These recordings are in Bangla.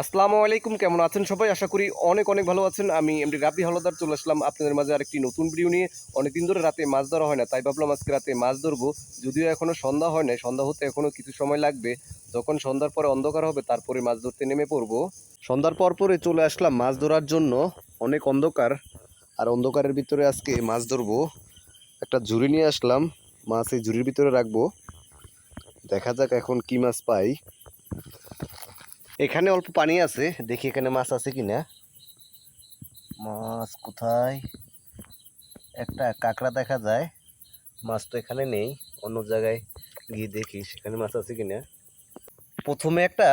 আসসালামু আলাইকুম, কেমন আছেন সবাই? আশা করি অনেক অনেক ভালো আছেন। আমি এমডি রাবি হলদার, চলে আসলাম আপনাদের মাঝে আরেকটি নতুন ভিডিও নিয়ে। অনেকদিন ধরে রাতে মাছ ধরা হয় না, তাই ভাবলাম আজকে রাতে মাছ ধরবো। যদিও এখনও সন্ধ্যা হয় না সন্ধ্যা হতে এখনও কিছু সময় লাগবে। যখন সন্ধ্যার পরে অন্ধকার হবে, তারপরে মাছ ধরতে নেমে পড়ব। সন্ধ্যার পর পরে চলে আসলাম মাছ ধরার জন্য। অনেক অন্ধকার, আর অন্ধকারের ভিতরে আজকে মাছ ধরবো। একটা ঝুড়ি নিয়ে আসলাম, মাছ এই ঝুড়ির ভিতরে রাখব। দেখা যাক এখন কি মাছ পাই। এখানে অল্প পানি আছে, দেখি এখানে মাছ আছে কি না মাছ কোথায়? একটা কাঁকড়া দেখা যায়, মাছ তো এখানে নেই, অন্য জায়গায় গিয়ে দেখি সেখানে মাছ আছে কি না প্রথমে একটা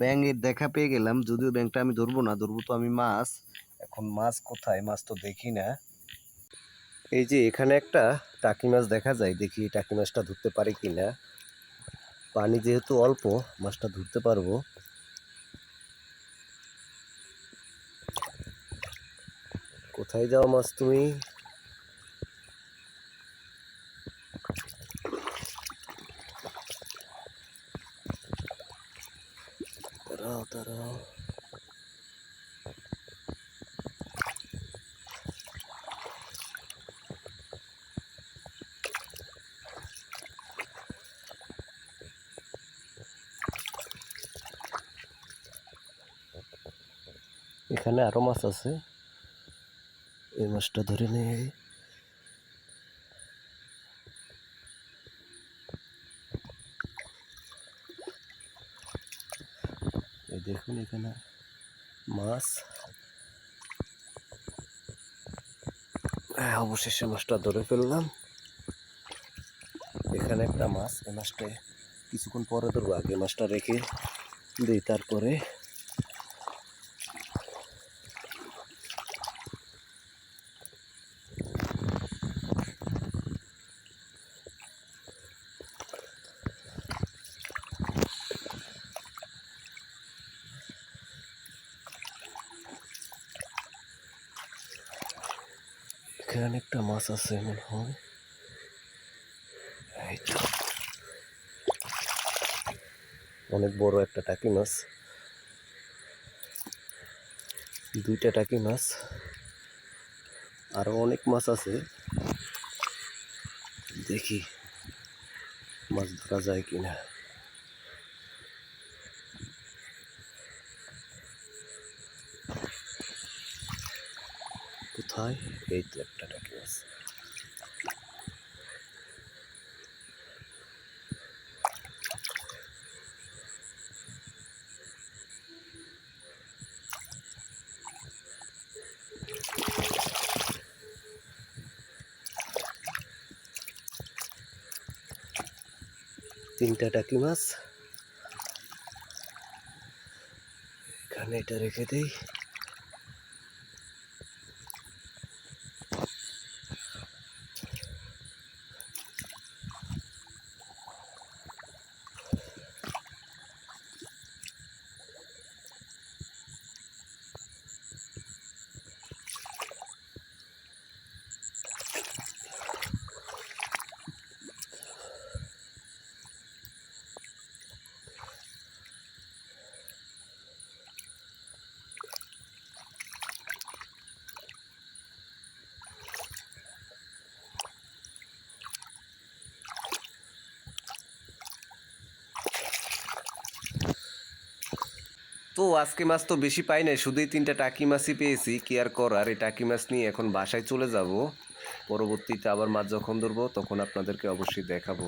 ব্যাঙের দেখা পেয়ে গেলাম, যদিও ব্যাংকটা আমি ধরবো না, ধরবো তো আমি মাছ। এখন মাছ কোথায়? মাছ তো দেখি না। এই যে এখানে একটা টাকি মাছ দেখা যায়, দেখি টাকি মাছটা ধরতে পারি কি না পানি যেহেতু অল্প, মাছটা ধরতে পারব। কোথায় যাও মাছ তুমি? দাঁড়াও দাঁড়াও। এখানে আরও মাছ আছে। এই মাছটা ধরে নেই দেখুন এখানে মাছ। হ্যাঁ, অবশেষে মাছটা ধরে ফেললাম। এখানে একটা মাছ এই মাছটা কিছুক্ষণ পরে ধরবো। আগে মাছটা রেখে দিই তারপরে এখানে একটা মাছ আছে মনে হয়। অনেক বড় একটা টাকি মাছ। দুইটা টাকি মাছ। আরও অনেক মাছ আছে। দেখি মাছ ধরা যায় কিনা। কোথায় এই তো একটা টাকি মাছ তিনটা টাকি মাছ। এখানে এটা রেখে দেই। তো আজকে মাছ তো বেশি পাই নাই, শুধুই তিনটা টাকি মাছই পেয়েছি, কি আর কর আর এই টাকি মাছ নিয়ে এখন বাসায় চলে যাব। পরবর্তীতে আবার মাছ যখন ধরবো, তখন আপনাদেরকে অবশ্যই দেখাবো।